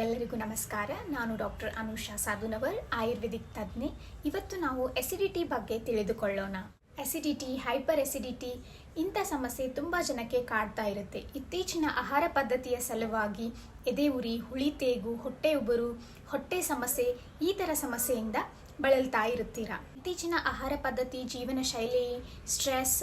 ಎಲ್ಲರಿಗೂ ನಮಸ್ಕಾರ. ನಾನು ಡಾಕ್ಟರ್ ಅನುಷಾ ಸಾಧುನವರ್ ಆಯುರ್ವೇದಿಕ್ ತಜ್ಞೆ. ಇವತ್ತು ನಾವು ಎಸಿಡಿಟಿ ಬಗ್ಗೆ ತಿಳಿದುಕೊಳ್ಳೋಣ. ಎಸಿಡಿಟಿ ಹೈಪರ್ ಎಸಿಡಿಟಿ ಇಂಥ ಸಮಸ್ಯೆ ತುಂಬ ಜನಕ್ಕೆ ಕಾಡ್ತಾ ಇರುತ್ತೆ. ಇತ್ತೀಚಿನ ಆಹಾರ ಪದ್ಧತಿಯ ಸಲುವಾಗಿ ಎದೆ ಉರಿ, ಹುಳಿ, ತೇಗು, ಹೊಟ್ಟೆ ಉಬ್ಬರು ಹೊಟ್ಟೆ ಸಮಸ್ಯೆ ಈ ಥರ ಸಮಸ್ಯೆಯಿಂದ ಬಳಲ್ತಾ ಇರುತ್ತೀರಾ? ಇತ್ತೀಚಿನ ಆಹಾರ ಪದ್ಧತಿ, ಜೀವನ ಶೈಲಿ, ಸ್ಟ್ರೆಸ್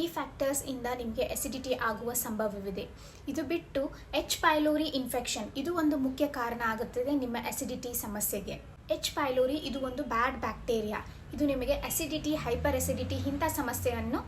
ಈ ಫ್ಯಾಕ್ಟರ್ಸ್ ಇಂದ ನಿಮಗೆ ಎಸಿಡಿಟಿ ಆಗುವ ಸಂಭವವಿದೆ. ಇದು ಬಿಟ್ಟು ಎಚ್ ಪೈಲೋರಿ ಇನ್ಫೆಕ್ಷನ್ ಇದು ಒಂದು ಮುಖ್ಯ ಕಾರಣ ಆಗುತ್ತದೆ ನಿಮ್ಮ ಎಸಿಡಿಟಿ ಸಮಸ್ಯೆಗೆ. ಎಚ್ ಪೈಲೋರಿ ಇದು ಒಂದು ಬ್ಯಾಡ್ ಬ್ಯಾಕ್ಟೀರಿಯಾ ಇದು ನಿಮಗೆ ಎಸಿಡಿಟಿ ಹೈಪರ್ ಎಸಿಡಿಟಿ ಇಂಥ ಸಮಸ್ಯೆಯನ್ನು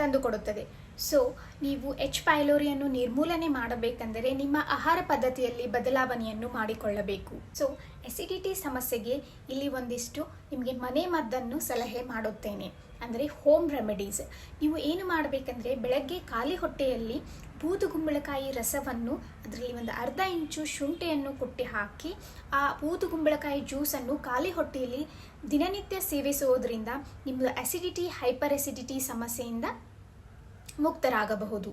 ತಂದುಕೊಡುತ್ತದೆ. ಸೊ ನೀವು ಎಚ್ ಪೈಲೋರಿಯನ್ನು ನಿರ್ಮೂಲನೆ ಮಾಡಬೇಕೆಂದರೆ ನಿಮ್ಮ ಆಹಾರ ಪದ್ಧತಿಯಲ್ಲಿ ಬದಲಾವಣೆಯನ್ನು ಮಾಡಿಕೊಳ್ಳಬೇಕು. ಸೊ ಎಸಿಡಿಟಿ ಸಮಸ್ಯೆಗೆ ಇಲ್ಲಿ ಒಂದಿಷ್ಟು ನಿಮಗೆ ಮನೆ ಮದ್ದನ್ನು ಸಲಹೆ ಮಾಡುತ್ತೇನೆ. ಅಂದರೆ ಹೋಮ್ ರೆಮಿಡೀಸ್ ನೀವು ಏನು ಮಾಡಬೇಕೆಂದರೆ ಬೆಳಗ್ಗೆ ಖಾಲಿ ಹೊಟ್ಟೆಯಲ್ಲಿ ಬೂದುಗುಂಬಳಕಾಯಿ ರಸವನ್ನು ಅದರಲ್ಲಿ ಒಂದು ಅರ್ಧ ಇಂಚು ಶುಂಠಿಯನ್ನು ಕುಟ್ಟಿ ಹಾಕಿ, ಆ ಬೂದುಗುಂಬಳಕಾಯಿ ಜ್ಯೂಸನ್ನು ಖಾಲಿ ಹೊಟ್ಟೆಯಲ್ಲಿ ದಿನನಿತ್ಯ ಸೇವಿಸುವುದರಿಂದ ನಿಮ್ಮದು ಅಸಿಡಿಟಿ ಹೈಪರ್ ಎಸಿಡಿಟಿ ಸಮಸ್ಯೆಯಿಂದ ಮುಕ್ತರಾಗಬಹುದು.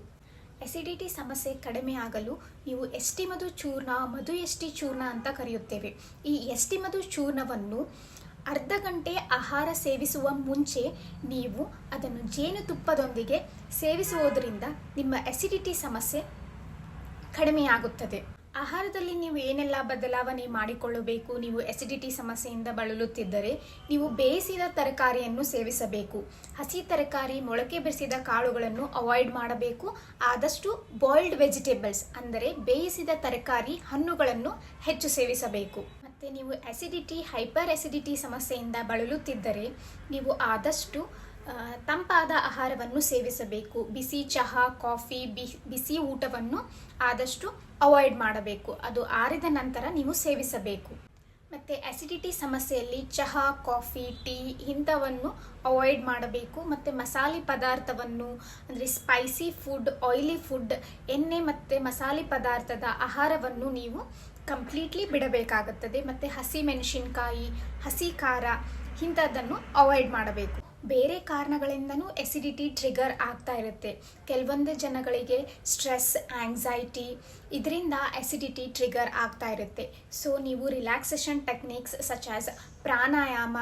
ಎಸಿಡಿಟಿ ಸಮಸ್ಯೆ ಕಡಿಮೆ ಆಗಲು ನೀವು ಎಸ್ಟಿ ಮಧು ಚೂರ್ಣ ಮಧು ಎಸ್ಟಿ ಚೂರ್ಣ ಅಂತ ಕರೆಯುತ್ತೇವೆ. ಈ ಎಸ್ಟಿ ಮಧು ಚೂರ್ಣವನ್ನು ಅರ್ಧ ಗಂಟೆ ಆಹಾರ ಸೇವಿಸುವ ಮುಂಚೆ ನೀವು ಅದನ್ನು ಜೇನುತುಪ್ಪದೊಂದಿಗೆ ಸೇವಿಸುವುದರಿಂದ ನಿಮ್ಮ ಎಸಿಡಿಟಿ ಸಮಸ್ಯೆ ಕಡಿಮೆಯಾಗುತ್ತದೆ. ಆಹಾರದಲ್ಲಿ ನೀವು ಏನೆಲ್ಲ ಬದಲಾವಣೆ ಮಾಡಿಕೊಳ್ಳಬೇಕು, ನೀವು ಎಸಿಡಿಟಿ ಸಮಸ್ಯೆಯಿಂದ ಬಳಲುತ್ತಿದ್ದರೆ ನೀವು ಬೇಯಿಸಿದ ತರಕಾರಿಯನ್ನು ಸೇವಿಸಬೇಕು. ಹಸಿ ತರಕಾರಿ, ಮೊಳಕೆ ಬೆರೆಸಿದ ಕಾಳುಗಳನ್ನು ಅವಾಯ್ಡ್ ಮಾಡಬೇಕು. ಆದಷ್ಟು ಬಾಯ್ಲ್ಡ್ ವೆಜಿಟೇಬಲ್ಸ್ ಅಂದರೆ ಬೇಯಿಸಿದ ತರಕಾರಿ ಹಣ್ಣುಗಳನ್ನು ಹೆಚ್ಚು ಸೇವಿಸಬೇಕು. ಮತ್ತು ನೀವು ಎಸಿಡಿಟಿ ಹೈಪರ್ ಎಸಿಡಿಟಿ ಸಮಸ್ಯೆಯಿಂದ ಬಳಲುತ್ತಿದ್ದರೆ ನೀವು ಆದಷ್ಟು ತಂಪಾದ ಆಹಾರವನ್ನು ಸೇವಿಸಬೇಕು. ಬಿಸಿ ಚಹಾ, ಕಾಫಿ ಬಿಸಿ ಊಟವನ್ನು ಆದಷ್ಟು ಅವಾಯ್ಡ್ ಮಾಡಬೇಕು. ಅದು ಆರಿದ ನಂತರ ನೀವು ಸೇವಿಸಬೇಕು. ಮತ್ತು ಆಸಿಡಿಟಿ ಸಮಸ್ಯೆಯಲ್ಲಿ ಚಹಾ, ಕಾಫಿ, ಟೀ ಇಂಥವನ್ನು ಅವಾಯ್ಡ್ ಮಾಡಬೇಕು. ಮತ್ತು ಮಸಾಲೆ ಪದಾರ್ಥವನ್ನು, ಅಂದರೆ ಸ್ಪೈಸಿ ಫುಡ್ ಆಯಿಲಿ ಫುಡ್ ಎಣ್ಣೆ ಮತ್ತು ಮಸಾಲೆ ಪದಾರ್ಥದ ಆಹಾರವನ್ನು ನೀವು ಕಂಪ್ಲೀಟ್ಲಿ ಬಿಡಬೇಕಾಗುತ್ತದೆ. ಮತ್ತು ಹಸಿ ಮೆಣಸಿನ್ಕಾಯಿ, ಹಸಿ ಖಾರ ಇಂಥದ್ದನ್ನು ಅವಾಯ್ಡ್ ಮಾಡಬೇಕು. ಬೇರೆ ಕಾರಣಗಳಿಂದನೂ ಎಸಿಡಿಟಿ ಟ್ರಿಗರ್ ಆಗ್ತಾ ಇರುತ್ತೆ. ಕೆಲವೊಂದು ಜನಗಳಿಗೆ ಸ್ಟ್ರೆಸ್ ಆಂಗ್ಸೈಟಿ ಇದರಿಂದ ಎಸಿಡಿಟಿ ಟ್ರಿಗರ್ ಆಗ್ತಾ ಇರುತ್ತೆ. ಸೊ ನೀವು relaxation techniques such as pranayama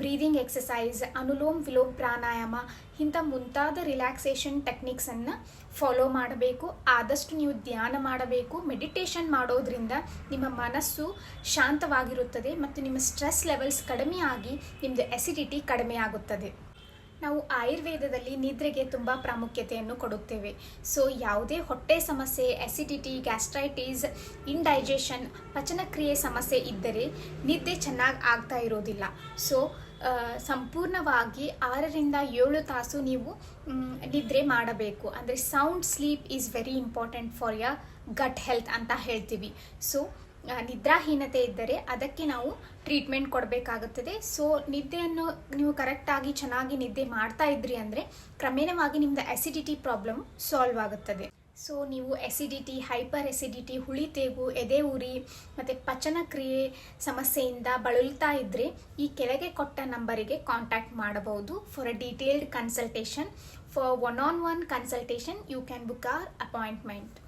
breathing exercise Anulom Vilom pranayama ಇಂಥ ಮುಂತಾದ ರಿಲ್ಯಾಕ್ಸೇಷನ್ ಟೆಕ್ನಿಕ್ಸನ್ನು ಫಾಲೋ ಮಾಡಬೇಕು. ಆದಷ್ಟು ನೀವು ಧ್ಯಾನ ಮಾಡಬೇಕು. ಮೆಡಿಟೇಷನ್ ಮಾಡೋದ್ರಿಂದ ನಿಮ್ಮ ಮನಸ್ಸು ಶಾಂತವಾಗಿರುತ್ತದೆ ಮತ್ತು ನಿಮ್ಮ ಸ್ಟ್ರೆಸ್ ಲೆವೆಲ್ಸ್ ಕಡಿಮೆ ಆಗಿ ನಿಮ್ಮದು ಎಸಿಡಿಟಿ ಕಡಿಮೆ ಆಗುತ್ತದೆ. ನಾವು ಆಯುರ್ವೇದದಲ್ಲಿ ನಿದ್ರೆಗೆ ತುಂಬ ಪ್ರಾಮುಖ್ಯತೆಯನ್ನು ಕೊಡುತ್ತೇವೆ. ಸೊ ಯಾವುದೇ ಹೊಟ್ಟೆ ಸಮಸ್ಯೆ ಎಸಿಡಿಟಿ ಗ್ಯಾಸ್ಟ್ರೈಟಿಸ್ ಇನ್ಡೈಜೆಷನ್ ಪಚನಕ್ರಿಯೆ ಸಮಸ್ಯೆ ಇದ್ದರೆ ನಿದ್ದೆ ಚೆನ್ನಾಗಿ ಆಗ್ತಾ ಇರೋದಿಲ್ಲ. ಸೊ ಸಂಪೂರ್ಣವಾಗಿ ಆರರಿಂದ ಏಳು ತಾಸು ನೀವು ನಿದ್ರೆ ಮಾಡಬೇಕು. ಅಂದರೆ sound sleep is very important for your gut health ಅಂತ ಹೇಳ್ತೀವಿ. ಸೊ ನಿದ್ರಾಹೀನತೆ ಇದ್ದರೆ ಅದಕ್ಕೆ ನಾವು ಟ್ರೀಟ್ಮೆಂಟ್ ಕೊಡಬೇಕಾಗುತ್ತದೆ. ಸೊ ನಿದ್ದೆಯನ್ನು ನೀವು ಕರೆಕ್ಟಾಗಿ ಚೆನ್ನಾಗಿ ನಿದ್ದೆ ಮಾಡ್ತಾ ಇದ್ರಿ ಅಂದರೆ ಕ್ರಮೇಣವಾಗಿ ನಿಮ್ಮದು ಅಸಿಡಿಟಿ ಪ್ರಾಬ್ಲಮ್ ಸಾಲ್ವ್ ಆಗುತ್ತದೆ. ಸೊ ನೀವು ಎಸಿಡಿಟಿ ಹೈಪರ್ ಎಸಿಡಿಟಿ ಹುಳಿತೇಗು ಎದೆ ಉರಿ, ಮತ್ತು ಪಚನಕ್ರಿಯೆ ಸಮಸ್ಯೆಯಿಂದ ಬಳಲ್ತಾ ಇದ್ದರೆ ಈ ಕೆಳಗೆ ಕೊಟ್ಟ ನಂಬರಿಗೆ ಕಾಂಟ್ಯಾಕ್ಟ್ ಮಾಡಬಹುದು. For a detailed consultation for one on one consultation you can book our appointment